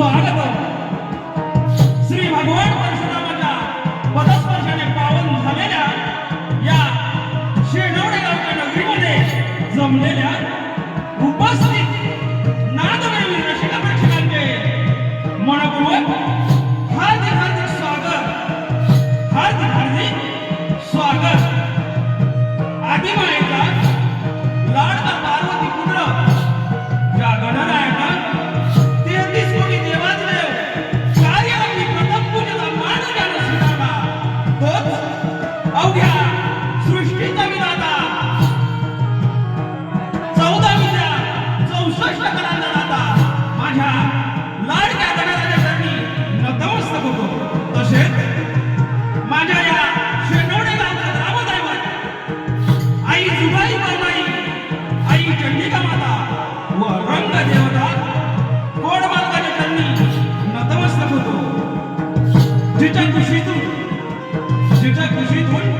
स्वागत श्री भगवान परशुरामाच्या पदस्पर्शाने पावन झालेल्या या शेणवडे नगरीमध्ये जमलेल्या उपासनिक সেতু দুইটা খুশি তো দুইটা খুশি ধরি।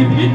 Дмитрий